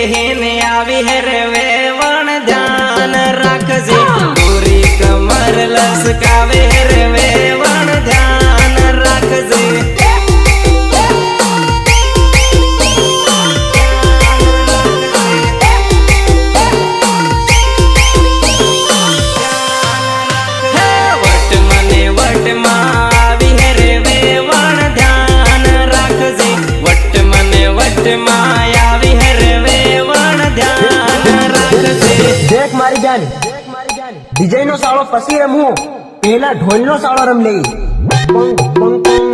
બેહીને આવી હેરવે વણ ધ્યાન રાખજે. પૂરી કમર લસકાવે હેરવે મારી જાન. ડીજે નો સાળો પછી રમવું પેલા ઢોલ નો સાળો રમ લઈ પોંગ પોંગ.